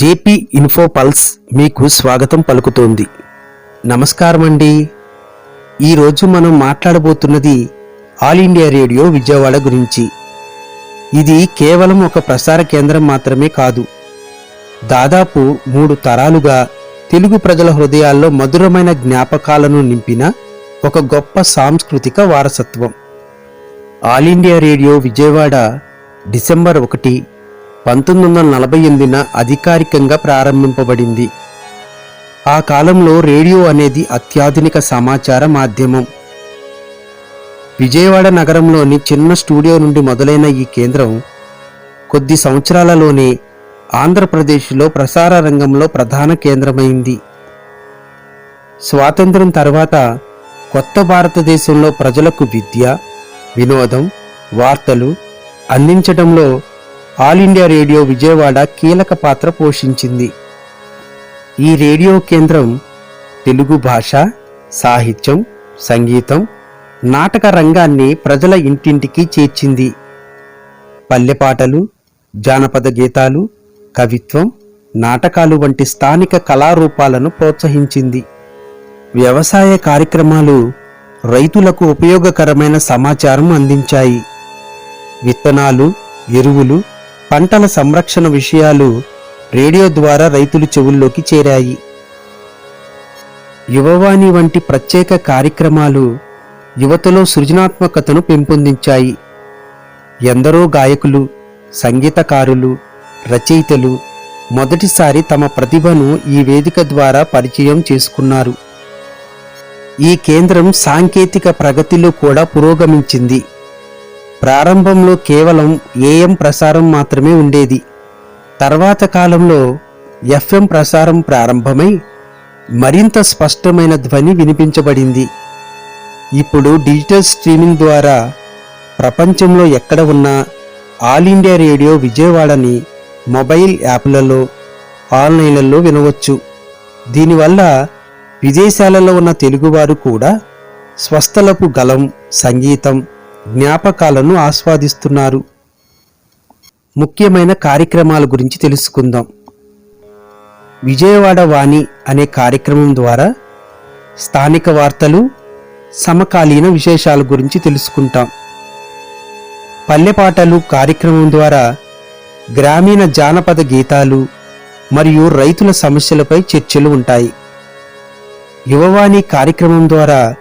JP info pulse మీకు స్వాగతం పలుకుతోంది. నమస్కారం అండి ఈరోజు మనం మాట్లాడబోతున్నది ఆల్ ఇండియా రేడియో విజయవాడ గురించి. ఇది కేవలం ఒక ప్రసార కేంద్రం మాత్రమే కాదు. దాదాపు మూడు తరాలుగా తెలుగు ప్రజల హృదయాల్లో మధురమైన జ్ఞాపకాలను నింపిన ఒక గొప్ప సాంస్కృతిక వారసత్వం. All India Radio Vijayawada December ఒకటి పంతొమ్మిది వందల నలభై ఎనిమిదిన అధికారికంగా ప్రారంభింపబడింది. ఆ కాలంలో రేడియో అనేది అత్యాధునిక సమాచార మాధ్యమం. విజయవాడ నగరంలోని చిన్న స్టూడియో నుండి మొదలైన ఈ కేంద్రం కొద్ది సంవత్సరాలలోనే ఆంధ్రప్రదేశ్లో ప్రసార రంగంలో ప్రధాన కేంద్రమైంది. స్వాతంత్రం తర్వాత కొత్త భారతదేశంలో ప్రజలకు విద్య వినోదం వార్తలు అందించడంలో ఆల్ ఇండియా రేడియో విజయవాడ కీలక పాత్ర పోషించింది. ఈ రేడియో కేంద్రం తెలుగు భాష సాహిత్యం సంగీతం నాటక రంగాన్ని ప్రజల ఇంటింటికి చేర్చింది. పల్లెపాటలు జానపద గీతాలు కవిత్వం నాటకాలు వంటి స్థానిక కళారూపాలను ప్రోత్సహించింది. వ్యవసాయ కార్యక్రమాలు రైతులకు ఉపయోగకరమైన సమాచారం అందించాయి. విత్తనాలు ఎరువులు పంటల సంరక్షణ విషయాలు రేడియో ద్వారా రైతుల చెవుల్లోకి చేరాయి. యువవాణి వంటి ప్రత్యేక కార్యక్రమాలు యువతలో సృజనాత్మకతను పెంపొందించాయి. ఎందరో గాయకులు సంగీతకారులు రచయితలు మొదటిసారి తమ ప్రతిభను ఈ వేదిక ద్వారా పరిచయం చేసుకున్నారు. ఈ కేంద్రం సాంకేతిక ప్రగతిలో కూడా పురోగమించింది. ప్రారంభంలో కేవలం ఏఎం ప్రసారం మాత్రమే ఉండేది. తర్వాత కాలంలో ఎఫ్ఎం ప్రసారం ప్రారంభమై మరింత స్పష్టమైన ధ్వని వినిపించబడింది. ఇప్పుడు డిజిటల్ స్ట్రీమింగ్ ద్వారా ప్రపంచంలో ఎక్కడ ఉన్నా ఆల్ ఇండియా రేడియో విజయవాడని మొబైల్ యాప్లలో ఆన్లైన్లలో వినవచ్చు. దీనివల్ల విదేశాలలో ఉన్న తెలుగువారు కూడా స్వస్థలపు గలం సంగీతం జ్ఞాపకాలను ఆస్వాదిస్తున్నారు. ముఖ్యమైన కార్యక్రమాల గురించి తెలుసుకుందాం. విజయవాడ వాణి అనే కార్యక్రమం ద్వారా స్థానిక వార్తలు సమకాలీన విశేషాల గురించి తెలుసుకుంటాం. పల్లెపాటలు కార్యక్రమం ద్వారా గ్రామీణ జానపద గీతాలు మరియు రైతుల సమస్యలపై చర్చలు ఉంటాయి. యువవాణి కార్యక్రమం ద్వారా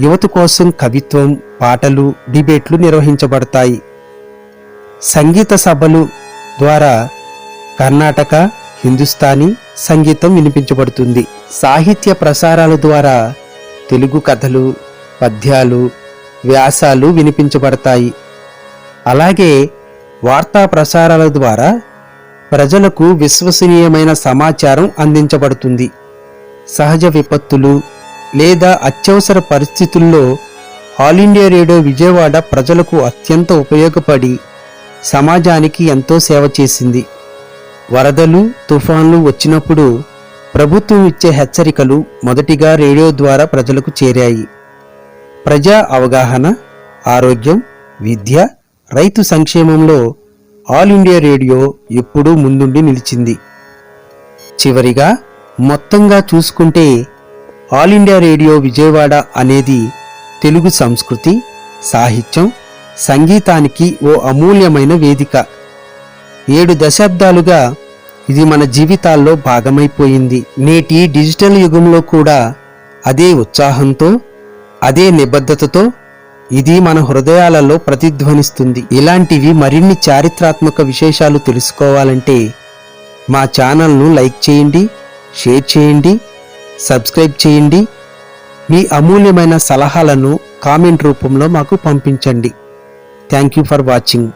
యువత కోసం కవిత్వం పాటలు డిబేట్లు నిర్వహించబడతాయి. సంగీత సభలు ద్వారా కర్ణాటక హిందుస్థానీ సంగీతం వినిపించబడుతుంది. సాహిత్య ప్రసారాల ద్వారా తెలుగు కథలు పద్యాలు వ్యాసాలు వినిపించబడతాయి. అలాగే వార్తా ప్రసారాల ద్వారా ప్రజలకు విశ్వసనీయమైన సమాచారం అందించబడుతుంది. సహజ విపత్తులు లేదా అత్యవసర పరిస్థితుల్లో ఆల్ ఇండియా రేడియో విజయవాడ ప్రజలకు అత్యంత ఉపయోగపడి సమాజానికి ఎంతో సేవ చేసింది. వరదలు తుఫాన్లు వచ్చినప్పుడు ప్రభుత్వం ఇచ్చే హెచ్చరికలు మొదటిగా రేడియో ద్వారా ప్రజలకు చేరాయి. ప్రజా అవగాహన ఆరోగ్యం విద్య రైతు సంక్షేమంలో ఆల్ ఇండియా రేడియో ఎప్పుడూ ముందుండి నిలిచింది. చివరిగా మొత్తంగా చూసుకుంటే ఆల్ ఇండియా రేడియో విజయవాడ అనేది తెలుగు సంస్కృతి సాహిత్యం సంగీతానికి ఓ అమూల్యమైన వేదిక. ఏడు దశాబ్దాలుగా ఇది మన జీవితాల్లో భాగమైపోయింది. నేటి డిజిటల్ యుగంలో కూడా అదే ఉత్సాహంతో అదే నిబద్ధతతో ఇది మన హృదయాలలో ప్రతిధ్వనిస్తుంది. ఇలాంటివి మరిన్ని చారిత్రాత్మక విశేషాలు తెలుసుకోవాలంటే మా ఛానల్ను లైక్ చేయండి షేర్ చేయండి సబ్స్క్రైబ్ చేయండి. మీ అమూల్యమైన సలహాలను కామెంట్ రూపంలో మాకు పంపించండి. Thank you for watching